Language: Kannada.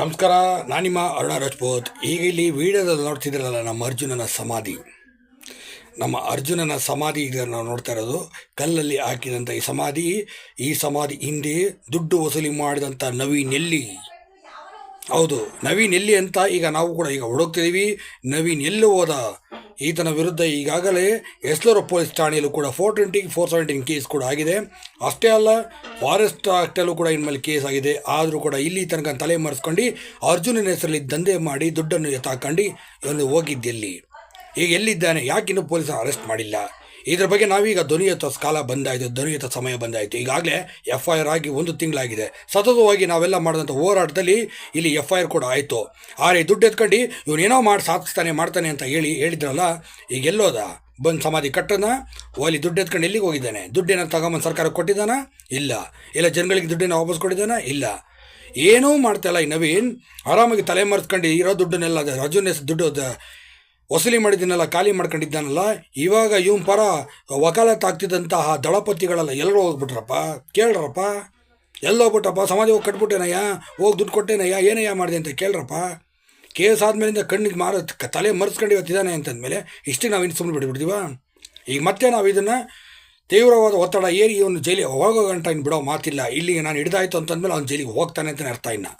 ನಮಸ್ಕಾರ, ನಾನು ನಿಮ್ಮ ಅರುಣ ರಾಜ್ಪೋತ್. ಈಗ ಇಲ್ಲಿ ವಿಡಿಯೋದಲ್ಲಿ ನೋಡ್ತಿದ್ದೀರಲ್ಲ ನಮ್ಮ ಅರ್ಜುನನ ಸಮಾಧಿ. ನಮ್ಮ ಅರ್ಜುನನ ಸಮಾಧಿ ಈಗ ನಾವು ನೋಡ್ತಾ ಇರೋದು, ಕಲ್ಲಲ್ಲಿ ಹಾಕಿದಂಥ ಈ ಸಮಾಧಿ ಈ ಸಮಾಧಿ ಹಿಂದೆ ದುಡ್ಡು ವಸೂಲಿ ಮಾಡಿದಂಥ ನವಿ ಎಲ್ಲಿ? ಹೌದು, ನವೀನ್ ಎಲ್ಲಿ ಅಂತ ಈಗ ನಾವು ಕೂಡ ಈಗ ಹುಡುಕ್ತಿದ್ದೀವಿ ನವೀನ್ ಎಲ್ಲಿ ಹೋದ? ಈತನ ವಿರುದ್ಧ ಈಗಾಗಲೇ ಎಸ್ಲೂರು ಪೊಲೀಸ್ ಠಾಣೆಯಲ್ಲೂ ಕೂಡ four twenty four seventeen case ಕೂಡ ಆಗಿದೆ. ಅಷ್ಟೇ ಅಲ್ಲ, ಫಾರೆಸ್ಟ್ ಆಕ್ಟಲ್ಲೂ ಕೂಡ ಇನ್ಮೇಲೆ ಕೇಸ್ ಆಗಿದೆ. ಆದರೂ ಕೂಡ ಇಲ್ಲಿ ತನಕ ತಲೆ ಮರೆಸ್ಕೊಂಡು ಅರ್ಜುನನ ಹೆಸರಲ್ಲಿ ದಂಧೆ ಮಾಡಿ ದುಡ್ಡನ್ನು ಎತ್ತಾಕೊಂಡು ಇವನು ಹೋಗಿದ್ದೆಲ್ಲಿ. ಈಗ ಎಲ್ಲಿದ್ದಾನೆ? ಯಾಕಿನ್ನೂ ಪೊಲೀಸರು ಅರೆಸ್ಟ್ ಮಾಡಿಲ್ಲ? ಇದ್ರ ಬಗ್ಗೆ ನಾವೀಗ ಧ್ವನಿಯತ್ತ ಕಾಲ ಬಂದಾಯಿತು ಧ್ವನಿಯತ್ತ ಸಮಯ ಬಂದಾಯಿತು. ಈಗಾಗಲೇ ಎಫ್ ಐ ಆರ್ ಆಗಿ ಒಂದು ತಿಂಗಳಾಗಿದೆ. ಸತತವಾಗಿ ನಾವೆಲ್ಲ ಮಾಡಿದಂಥ ಹೋರಾಟದಲ್ಲಿ ಇಲ್ಲಿ ಎಫ್ ಐ ಆರ್ ಕೂಡ ಆಯಿತು. ಆದರೆ ದುಡ್ಡು ಎತ್ಕೊಂಡು ಇವನೇನೋ ಮಾಡಿ ಸಾಧಿಸ್ತಾನೆ ಮಾಡ್ತಾನೆ ಅಂತ ಹೇಳಿ ಹೇಳಿದ್ರಲ್ಲ, ಈಗ ಎಲ್ಲೋದ? ಬಂದು ಸಮಾಧಿ ಕಟ್ಟನ ಅಲ್ಲಿ ದುಡ್ಡು ಎತ್ಕೊಂಡು ಎಲ್ಲಿಗೆ ಹೋಗಿದ್ದಾನೆ? ದುಡ್ಡೇನ ತಗೊಂಬಂದು ಸರ್ಕಾರ ಕೊಟ್ಟಿದ್ದಾನ? ಇಲ್ಲ. ಇಲ್ಲ ಜನಗಳಿಗೆ ದುಡ್ಡೇನ ವಾಪಸ್ ಕೊಟ್ಟಿದ್ದಾನ? ಇಲ್ಲ. ಏನೂ ಮಾಡ್ತಾಯಿಲ್ಲ ಈ ನವೀನ್. ಆರಾಮಾಗಿ ತಲೆ ಮರೆಸ್ಕೊಂಡು ಇರೋ ದುಡ್ಡನ್ನೆಲ್ಲ ರಜುನ ದುಡ್ಡು ವಸೂಲಿ ಮಾಡಿದ್ದನ್ನೆಲ್ಲ ಖಾಲಿ ಮಾಡ್ಕೊಂಡಿದ್ದಾನಲ್ಲ? ಇವಾಗ ಇವನ್ ಪರ ವಕಾಲತ್ ಆಗ್ತಿದ್ದಂತಹ ದಳಪತಿಗಳೆಲ್ಲ ಎಲ್ಲರೂ ಹೋಗ್ಬಿಟ್ರಪ್ಪ. ಕೇಳ್ರಪ್ಪ. ಎಲ್ಲ ಎಲ್ಲೋಗ್ಬಿಟ್ಟಪ್ಪ ಸಮಾಜ ಹೋಗಿ ಕಟ್ಬಿಟ್ಟೇನಯ್ಯ? ಹೋಗಿ ದುಡ್ಡು ಕೊಟ್ಟೇನಯ್ಯ? ಏನಯ್ಯ ಮಾಡಿದೆ ಅಂತ ಕೇಳ್ರಪ್ಪ. ಕೇಸ್ ಆದಮೇಲಿಂದ ಕಣ್ಣಿಗೆ ಮಾರ ತಲೆ ಮರೆಸ್ಕೊಂಡು ಇವತ್ತಿದ್ದಾನೆ ಅಂತಂದಮೇಲೆ ಇಷ್ಟಿಗೆ ನಾವು ಇನ್ನು ಸುಮ್ಮನೆ ಬಿಟ್ಬಿಡ್ತೀವ? ಈಗ ಮತ್ತೆ ನಾವು ಇದನ್ನು ತೀವ್ರವಾದ ಒತ್ತಡ ಏರಿ ಇವನು ಜೈಲಿಗೆ ಹೋಗೋ ಗಂಟ ಇನ್ನು ಬಿಡೋ ಮಾತಿಲ್ಲ. ಇಲ್ಲಿಗೆ ನಾನು ಹಿಡ್ದಾಯ್ತು ಅಂತಂದಮೇಲೆ ಅವ್ನು ಜೈಲಿಗೆ ಹೋಗ್ತಾನೆ ಅಂತ ಅರ್ಥ ಇನ್ನು.